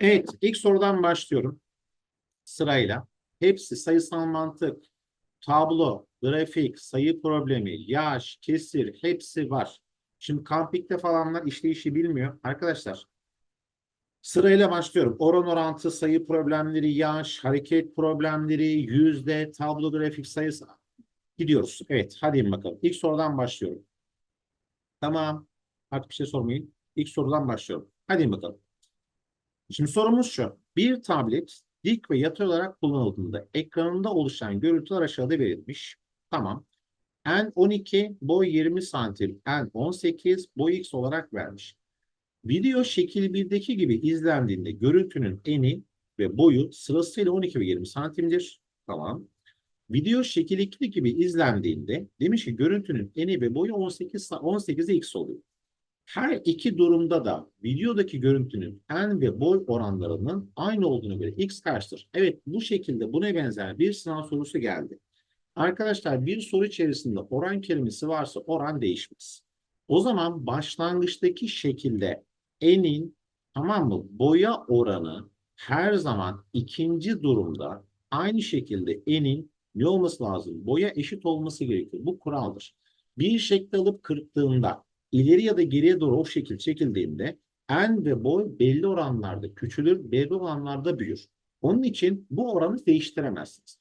Evet, ilk sorudan başlıyorum. Sırayla. Hepsi sayısal mantık, tablo, grafik, sayı problemi, yaş, kesir hepsi var. Şimdi Campik'te falanlar işleyişi bilmiyor. Arkadaşlar sırayla başlıyorum. Oran orantı, sayı problemleri, yaş, hareket problemleri, yüzde, tablo, grafik, sayısı. Gidiyoruz. Evet, hadi bakalım. İlk sorudan başlıyorum. Tamam. Artık bir şey sormayın. İlk sorudan başlıyorum. Hadi bakalım. Şimdi sorumuz şu. Bir tablet dik ve yatay olarak kullanıldığında ekranında oluşan görüntüler aşağıda verilmiş. Tamam. N12 boy 20 santim, N18 boy X olarak vermiş. Video şekil 1'deki gibi izlendiğinde görüntünün eni ve boyu sırasıyla 12 ve 20 santimdir. Tamam. Video şekil 2'deki gibi izlendiğinde demiş ki görüntünün eni ve boyu 18 18'e X oluyor. Her iki durumda da videodaki görüntünün en ve boy oranlarının aynı olduğuna göre x kaçtır? Evet bu şekilde buna benzer bir sınav sorusu geldi. Arkadaşlar bir soru içerisinde oran kelimesi varsa oran değişmez. O zaman başlangıçtaki şekilde enin tamam mı boya oranı her zaman ikinci durumda aynı şekilde enin ne olması lazım? Boya eşit olması gerekiyor. Bu kuraldır. Bir şekli alıp kırptığında ileri ya da geriye doğru o şekil çekildiğinde en ve boy belli oranlarda küçülür, belli oranlarda büyür. Onun için bu oranı değiştiremezsiniz.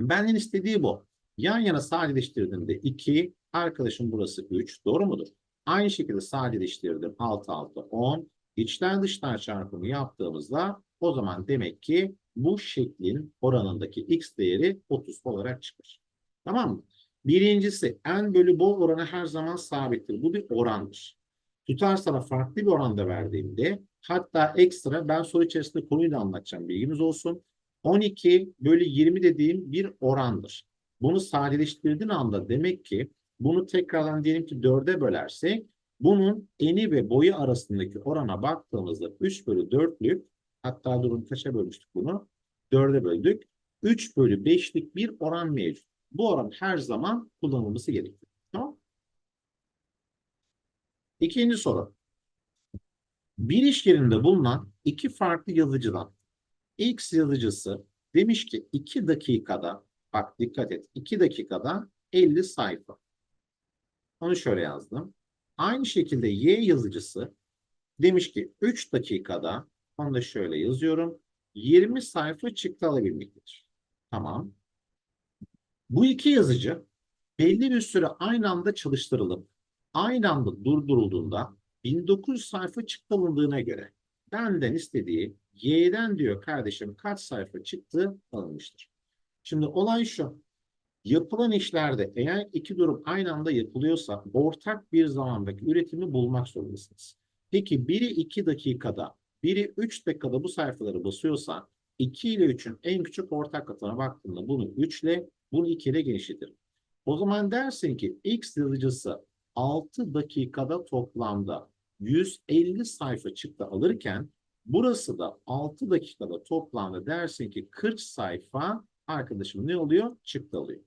Benden istediği bu. Yan yana sadeleştirdiğimde 2, arkadaşım burası 3. Doğru mudur? Aynı şekilde sadeleştirdim. 6, 6, 10. İçten dıştan çarpımı yaptığımızda o zaman demek ki bu şeklin oranındaki x değeri 30 olarak çıkar. Tamam mı? Birincisi n bölü boy oranı her zaman sabittir. Bu bir orandır. Tutarsa farklı bir oranda verdiğimde hatta ekstra ben soru içerisinde konuyu da anlatacağım bilginiz olsun. 12 bölü 20 dediğim bir orandır. Bunu sadeleştirdiğin anda demek ki bunu tekrardan diyelim ki 4'e bölersek bunun eni ve boyu arasındaki orana baktığımızda 3 bölü 4'lük hatta durun kaça bölmüştük bunu? 4'e böldük. 3 bölü 5'lik bir oran mevcut. Bu oran her zaman kullanılması gerekiyor. Tamam İkinci soru. Bir iş yerinde bulunan iki farklı yazıcıdan X yazıcısı demiş ki 2 dakikada bak dikkat et 2 dakikada 50 sayfa. Onu şöyle yazdım. Aynı şekilde Y yazıcısı demiş ki 3 dakikada onu da şöyle yazıyorum. 20 sayfa çıktı alabilmektedir. Tamam. Bu iki yazıcı belli bir süre aynı anda çalıştırılıp aynı anda durdurulduğunda 1900 sayfa çıktı alındığına göre benden istediği Y'den diyor kardeşim kaç sayfa çıktı alınmıştır. Şimdi olay şu. Yapılan işlerde eğer iki durum aynı anda yapılıyorsa ortak bir zamandaki üretimi bulmak zorundasınız. Peki biri 2 dakikada, biri 3 dakikada bu sayfaları basıyorsa 2 ile 3'ün en küçük ortak katına baktığımda bunu 3 ile bunu 2 ile genişletirim. O zaman dersin ki X yazıcısı 6 dakikada toplamda 150 sayfa çıktı alırken burası da 6 dakikada toplamda dersin ki 40 sayfa arkadaşım ne oluyor? Çıktı alıyor.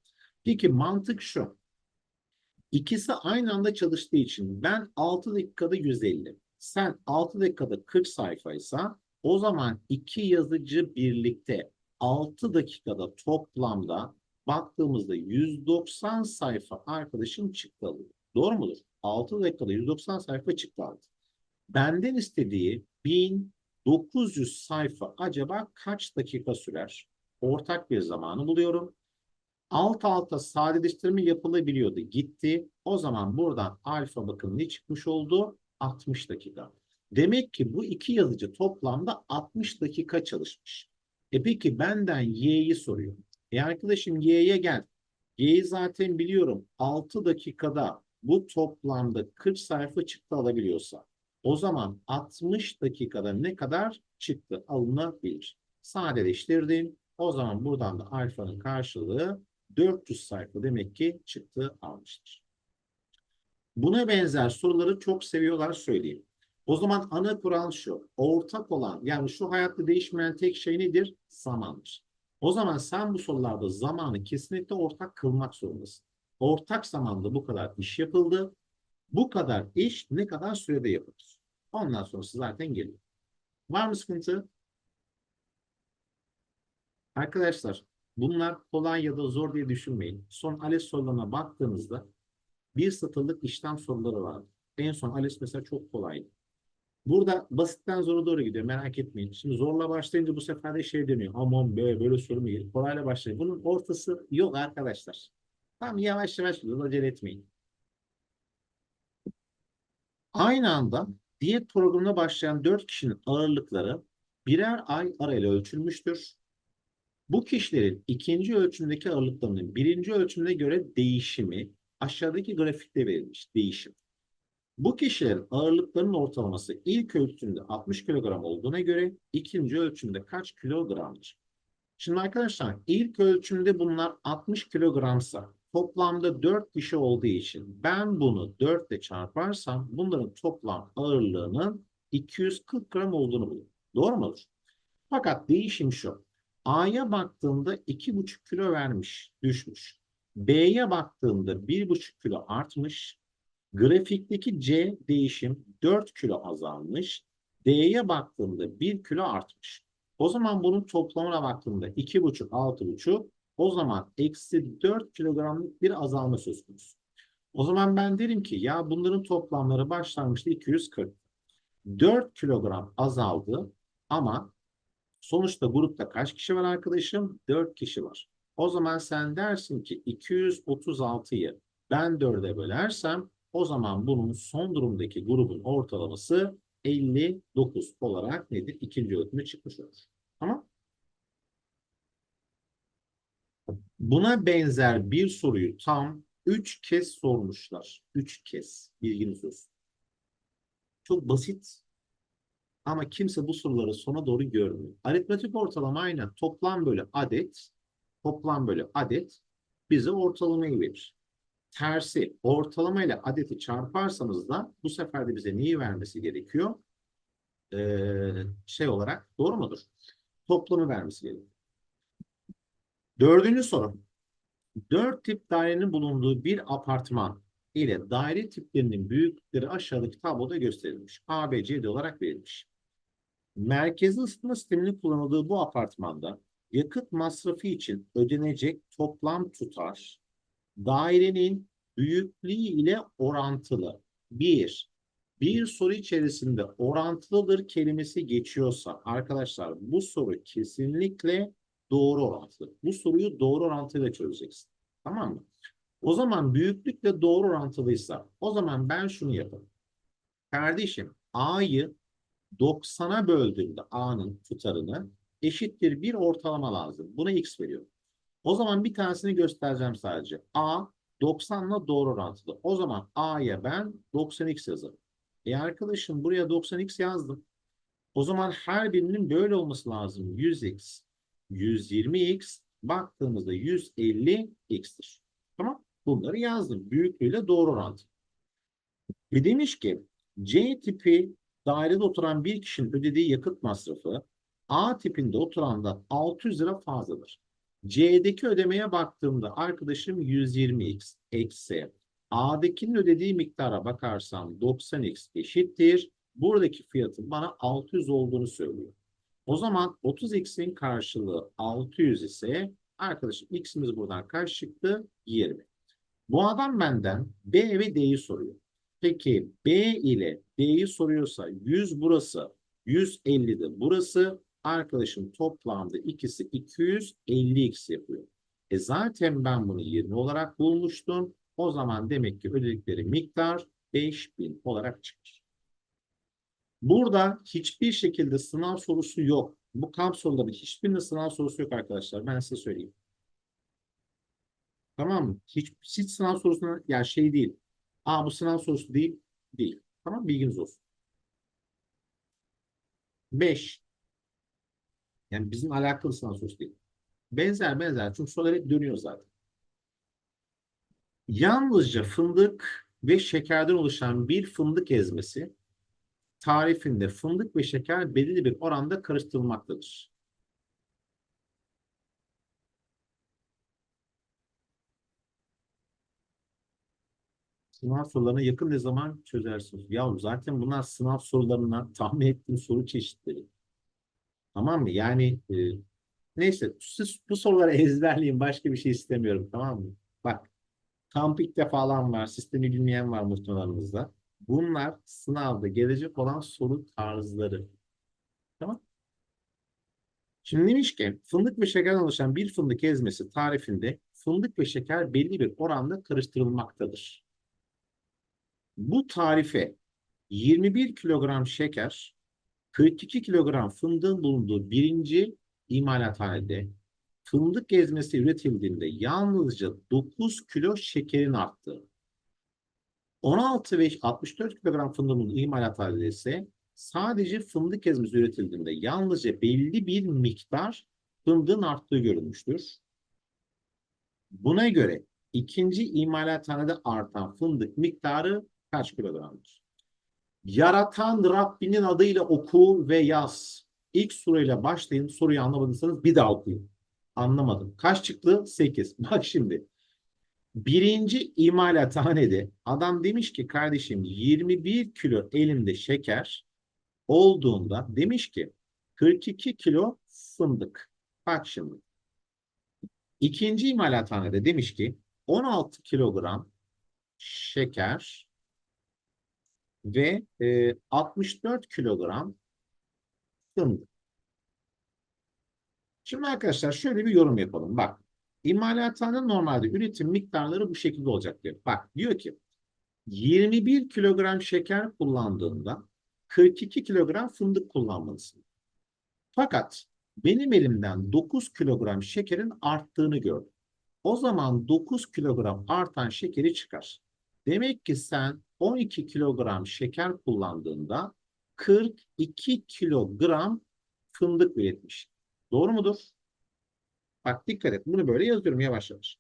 Peki mantık şu. İkisi aynı anda çalıştığı için ben 6 dakikada 150, sen 6 dakikada 40 sayfaysa o zaman iki yazıcı birlikte 6 dakikada toplamda baktığımızda 190 sayfa arkadaşım çıktı alıyor. Doğru mudur? 6 dakikada 190 sayfa çıktı aldı. Benden istediği 1900 sayfa acaba kaç dakika sürer? Ortak bir zamanı buluyorum. Alt alta sadeleştirme yapılabiliyordu. Gitti. O zaman buradan alfa bakın ne çıkmış oldu? 60 dakika. Demek ki bu iki yazıcı toplamda 60 dakika çalışmış. E peki benden y'yi soruyor. E arkadaşım y'ye gel. Y'yi zaten biliyorum. 6 dakikada bu toplamda 40 sayfa çıktı alabiliyorsa o zaman 60 dakikada ne kadar çıktı alınabilir? Sadeleştirdim. O zaman buradan da alfanın karşılığı 400 sayfa demek ki çıktı almıştır. Buna benzer soruları çok seviyorlar söyleyeyim. O zaman ana kural şu. Ortak olan yani şu hayatta değişmeyen tek şey nedir? Zamandır. O zaman sen bu sorularda zamanı kesinlikle ortak kılmak zorundasın. Ortak zamanda bu kadar iş yapıldı. Bu kadar iş ne kadar sürede yapılır? Ondan sonrası zaten geliyor. Var mı sıkıntı? Arkadaşlar bunlar kolay ya da zor diye düşünmeyin. Son ALES sorularına baktığınızda bir satırlık işlem soruları var. En son ALES mesela çok kolaydı. Burada basitten zora doğru gidiyor merak etmeyin. Şimdi zorla başlayınca bu sefer de şey dönüyor. Aman be böyle soru mu gelir? Kolayla başlayın. Bunun ortası yok arkadaşlar. Tamam yavaş yavaş gidiyoruz. Acele etmeyin. Aynı anda diyet programına başlayan 4 kişinin ağırlıkları birer ay arayla ölçülmüştür. Bu kişilerin ikinci ölçümdeki ağırlıklarının birinci ölçümüne göre değişimi aşağıdaki grafikte verilmiş değişim. Bu kişilerin ağırlıklarının ortalaması ilk ölçümde 60 kilogram olduğuna göre ikinci ölçümde kaç kilogramdır? Şimdi arkadaşlar ilk ölçümde bunlar 60 kilogramsa toplamda 4 kişi olduğu için ben bunu 4 ile çarparsam bunların toplam ağırlığının 240 gram olduğunu bulurum. Doğru mudur? Fakat değişim şu. A'ya baktığımda 2,5 kilo vermiş, düşmüş. B'ye baktığımda 1,5 kilo artmış. Grafikteki C değişim 4 kilo azalmış. D'ye baktığımda 1 kilo artmış. O zaman bunun toplamına baktığımda 2,5, 6,5 o zaman eksi 4 kilogramlık bir azalma söz konusu. O zaman ben derim ki ya bunların toplamları başlangıçta 240. 4 kilogram azaldı ama sonuçta grupta kaç kişi var arkadaşım? 4 kişi var. O zaman sen dersin ki 236'yı ben 4'e bölersem o zaman bunun son durumdaki grubun ortalaması 59 olarak nedir? İkinci ölçümde çıkmış olur. Tamam. Buna benzer bir soruyu tam 3 kez sormuşlar. 3 kez. Bilginiz olsun. Çok basit. Ama kimse bu soruları sona doğru görmüyor. Aritmetik ortalama aynı. Toplam bölü adet, toplam bölü adet bize ortalamayı verir. Tersi ortalama ile adeti çarparsanız da bu sefer de bize neyi vermesi gerekiyor? Ee, şey olarak doğru mudur? Toplamı vermesi gerekiyor. Dördüncü soru. Dört tip dairenin bulunduğu bir apartman ile daire tiplerinin büyüklükleri aşağıdaki tabloda gösterilmiş. A, B, C D olarak verilmiş. Merkezi ısıtma sisteminin kullanıldığı bu apartmanda yakıt masrafı için ödenecek toplam tutar dairenin büyüklüğü ile orantılı. Bir, bir soru içerisinde orantılıdır kelimesi geçiyorsa arkadaşlar bu soru kesinlikle doğru orantılı. Bu soruyu doğru orantıyla çözeceksin. Tamam mı? O zaman büyüklükle doğru orantılıysa o zaman ben şunu yaparım. Kardeşim A'yı 90'a böldüğümde A'nın tutarını eşittir bir ortalama lazım. Buna X veriyorum. O zaman bir tanesini göstereceğim sadece. A 90'la doğru orantılı. O zaman A'ya ben 90x yazarım. E arkadaşım buraya 90x yazdım. O zaman her birinin böyle olması lazım. 100x, 120x, baktığımızda 150x'tir. Tamam. Bunları yazdım. Büyüklüğüyle doğru orantılı. Ve demiş ki C tipi dairede oturan bir kişinin ödediği yakıt masrafı A tipinde oturandan 600 lira fazladır. C'deki ödemeye baktığımda arkadaşım 120x eksi A'dakinin ödediği miktara bakarsam 90x eşittir. Buradaki fiyatın bana 600 olduğunu söylüyor. O zaman 30x'in karşılığı 600 ise arkadaşım x'imiz buradan kaç çıktı? 20. Bu adam benden B ve D'yi soruyor. Peki B ile D'yi soruyorsa 100 burası, 150 de burası. Arkadaşım toplamda ikisi 250x yapıyor. E zaten ben bunu 20 olarak bulmuştum. O zaman demek ki ödedikleri miktar 5000 olarak çıkar. Burada hiçbir şekilde sınav sorusu yok. Bu kamp soruları hiçbirinde sınav sorusu yok arkadaşlar. Ben size söyleyeyim. Tamam mı? Hiç, hiç sınav sorusuna yani şey değil. Aa bu sınav sorusu değil. Değil. Tamam bilginiz olsun. 5. Yani bizim alakalı sınav değil. Benzer benzer. Çünkü sorular hep dönüyor zaten. Yalnızca fındık ve şekerden oluşan bir fındık ezmesi tarifinde fındık ve şeker belirli bir oranda karıştırılmaktadır. Sınav sorularına yakın ne zaman çözersiniz? Ya zaten bunlar sınav sorularına tahmin ettiğim soru çeşitleri. Tamam mı? Yani e, neyse siz bu soruları ezberleyin. Başka bir şey istemiyorum. Tamam mı? Bak Kampik'te falan var. Sistemi bilmeyen var muhtemelen Bunlar sınavda gelecek olan soru tarzları. Tamam. Şimdi demiş ki fındık ve şekerden oluşan bir fındık ezmesi tarifinde fındık ve şeker belli bir oranda karıştırılmaktadır. Bu tarife 21 kilogram şeker, 42 kilogram fındığın bulunduğu birinci imalathanede fındık ezmesi üretildiğinde yalnızca 9 kilo şekerin arttığı, 16 ve 64 kilogram fındığın imalathanede ise sadece fındık ezmesi üretildiğinde yalnızca belli bir miktar fındığın arttığı görülmüştür. Buna göre ikinci imalathanede artan fındık miktarı kaç kilogramdır? Yaratan Rabbinin adıyla oku ve yaz. İlk soruyla başlayın. Soruyu anlamadıysanız bir daha okuyun. Anlamadım. Kaç çıktı? 8. Bak şimdi. Birinci imalathanede adam demiş ki kardeşim 21 kilo elimde şeker olduğunda demiş ki 42 kilo fındık. Bak şimdi. İkinci imalathanede demiş ki 16 kilogram şeker ve e, 64 kilogram fındık. Şimdi arkadaşlar şöyle bir yorum yapalım. Bak imalathanede normalde üretim miktarları bu şekilde olacak diyor. Bak diyor ki 21 kilogram şeker kullandığında 42 kilogram fındık kullanmalısın. Fakat benim elimden 9 kilogram şekerin arttığını gördüm. O zaman 9 kilogram artan şekeri çıkar. Demek ki sen 12 kilogram şeker kullandığında 42 kilogram fındık üretmiş. Doğru mudur? Bak dikkat et. Bunu böyle yazıyorum yavaş yavaş.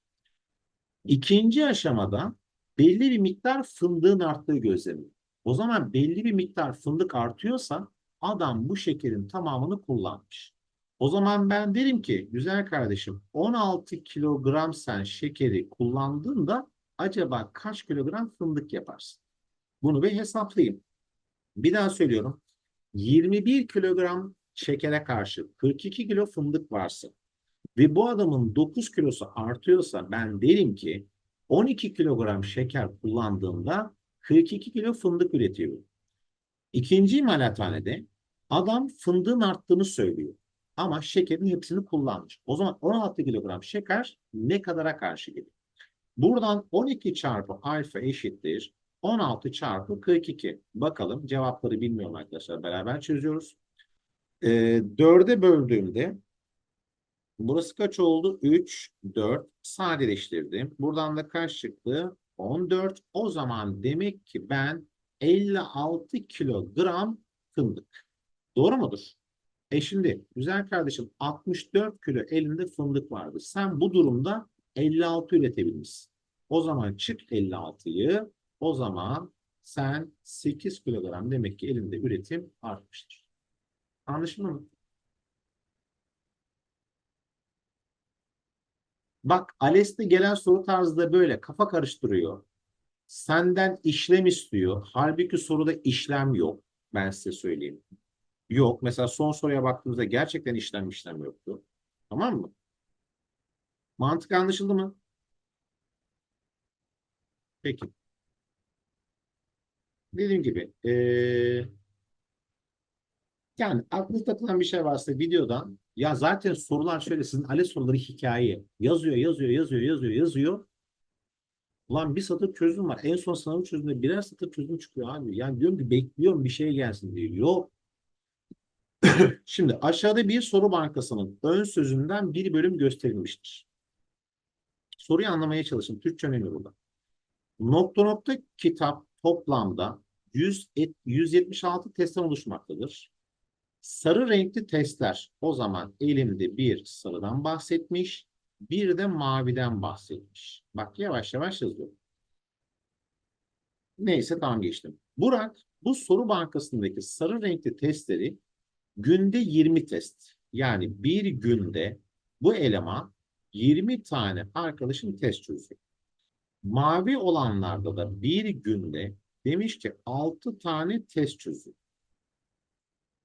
İkinci aşamada belli bir miktar fındığın arttığı gözleniyor. O zaman belli bir miktar fındık artıyorsa adam bu şekerin tamamını kullanmış. O zaman ben derim ki güzel kardeşim 16 kilogram sen şekeri kullandığında acaba kaç kilogram fındık yaparsın? Bunu bir hesaplayayım. Bir daha söylüyorum. 21 kilogram şekere karşı 42 kilo fındık varsa ve bu adamın 9 kilosu artıyorsa ben derim ki 12 kilogram şeker kullandığında 42 kilo fındık üretiyor. İkinci imalathanede adam fındığın arttığını söylüyor. Ama şekerin hepsini kullanmış. O zaman 16 kilogram şeker ne kadara karşı gelir? Buradan 12 çarpı alfa eşittir. 16 çarpı 42. Bakalım cevapları bilmiyorum arkadaşlar. Beraber çözüyoruz. Ee, 4'e böldüğümde burası kaç oldu? 3, 4. Sadeleştirdim. Buradan da kaç çıktı? 14. O zaman demek ki ben 56 kilogram fındık. Doğru mudur? E şimdi güzel kardeşim 64 kilo elinde fındık vardı. Sen bu durumda 56 üretebilmişsin. O zaman çık 56'yı. O zaman sen 8 kilogram demek ki elinde üretim artmıştır. Anlaşıldı mı? Bak ALES'te gelen soru tarzı da böyle kafa karıştırıyor. Senden işlem istiyor. Halbuki soruda işlem yok. Ben size söyleyeyim. Yok. Mesela son soruya baktığımızda gerçekten işlem işlem yoktu. Tamam mı? Mantık anlaşıldı mı? Peki. Dediğim gibi ee, yani aklınıza takılan bir şey varsa videodan ya zaten sorular şöyle sizin ALES soruları hikaye. Yazıyor, yazıyor, yazıyor, yazıyor, yazıyor. Ulan bir satır çözüm var. En son sınavı çözümde birer satır çözüm çıkıyor abi. Yani diyorum ki bekliyorum bir şey gelsin diyor. Yok. Şimdi aşağıda bir soru bankasının ön sözünden bir bölüm gösterilmiştir. Soruyu anlamaya çalışın. Türkçe önemli burada. Nokta nokta kitap toplamda 100, 176 testten oluşmaktadır. Sarı renkli testler o zaman elimde bir sarıdan bahsetmiş, bir de maviden bahsetmiş. Bak yavaş yavaş yazıyorum. Neyse tamam geçtim. Burak bu soru bankasındaki sarı renkli testleri günde 20 test. Yani bir günde bu eleman 20 tane arkadaşın test çözüyor. Mavi olanlarda da bir günde demiş ki 6 tane test çözüyor.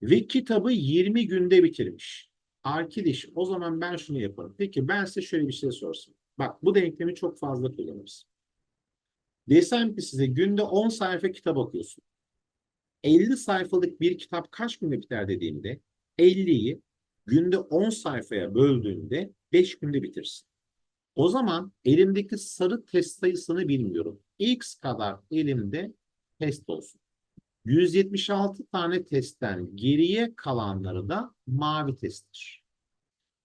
Ve kitabı 20 günde bitirmiş. Arkadaş o zaman ben şunu yaparım. Peki ben size şöyle bir şey sorsam. Bak bu denklemi çok fazla kullanırız. Desem ki size günde 10 sayfa kitap okuyorsun. 50 sayfalık bir kitap kaç günde biter dediğimde 50'yi günde 10 sayfaya böldüğünde 5 günde bitirsin. O zaman elimdeki sarı test sayısını bilmiyorum. X kadar elimde test olsun. 176 tane testten geriye kalanları da mavi testtir.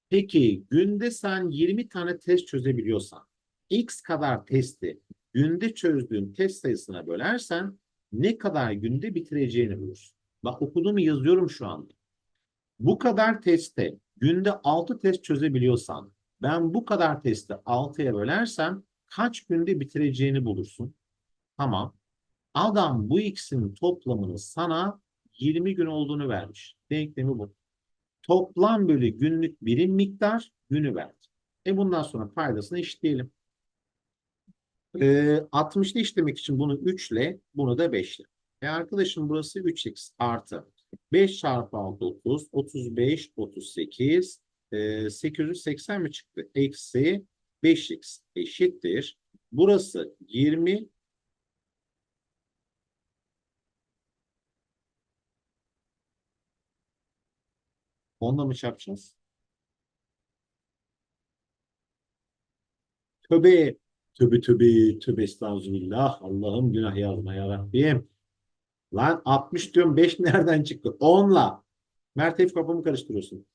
Peki günde sen 20 tane test çözebiliyorsan X kadar testi günde çözdüğün test sayısına bölersen ne kadar günde bitireceğini bulursun. Bak okuduğumu yazıyorum şu anda. Bu kadar testte günde 6 test çözebiliyorsan ben bu kadar testi 6'ya bölersem kaç günde bitireceğini bulursun. Tamam. Adam bu ikisinin toplamını sana 20 gün olduğunu vermiş. Denklemi bu. Toplam bölü günlük birim miktar günü verdi. E bundan sonra paydasını eşitleyelim. Ee, 60'lı işlemek için bunu 3 ile bunu da 5 ile. E arkadaşım burası 3x artı 5 çarpı 6 30 35 38 e, 880 mi çıktı? Eksi 5x eşittir. Burası 20 Onunla mı çarpacağız? Tövbe, tövbe tövbe, tövbe estağfurullah. Allah'ım günah yazma ya Rabbim. Lan 60 diyorum 5 nereden çıktı? 10'la. Mert hep kafamı karıştırıyorsun.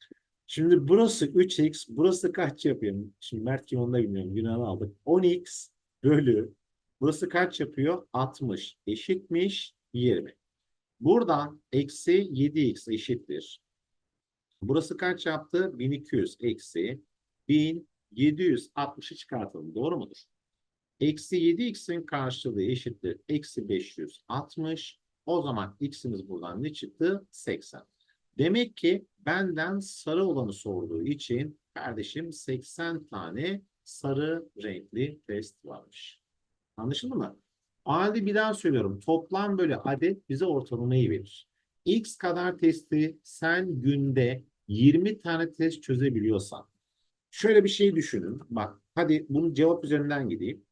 Şimdi burası 3x, burası kaç yapıyor? Şimdi Mert kim onu da bilmiyorum. Günahını aldık. 10x bölü. Burası kaç yapıyor? 60 eşitmiş 20. Buradan eksi 7x eşittir. Burası kaç yaptı? 1200 eksi 1760'ı çıkartalım. Doğru mudur? Eksi 7x'in karşılığı eşittir. Eksi 560. O zaman x'imiz buradan ne çıktı? 80. Demek ki benden sarı olanı sorduğu için kardeşim 80 tane sarı renkli test varmış. Anlaşıldı mı? Halde bir daha söylüyorum. Toplam bölü adet bize ortalamayı verir. X kadar testi sen günde 20 tane test çözebiliyorsan. Şöyle bir şey düşünün. Bak hadi bunu cevap üzerinden gideyim.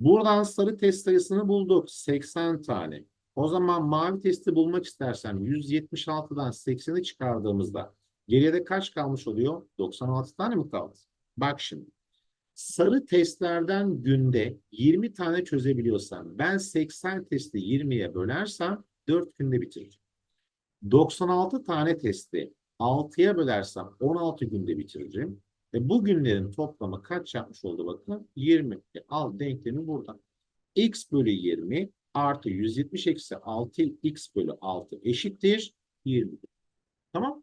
Buradan sarı test sayısını bulduk. 80 tane. O zaman mavi testi bulmak istersem 176'dan 80'i çıkardığımızda geriye de kaç kalmış oluyor? 96 tane mi kaldı? Bak şimdi. Sarı testlerden günde 20 tane çözebiliyorsam ben 80 testi 20'ye bölersem 4 günde bitiririm. 96 tane testi 6'ya bölersem 16 günde bitiririm. Ve bu günlerin toplamı kaç yapmış oldu bakın? 20. E, al denklemi burada. x bölü 20 artı 170 eksi 6 x bölü 6 eşittir 20. Tamam.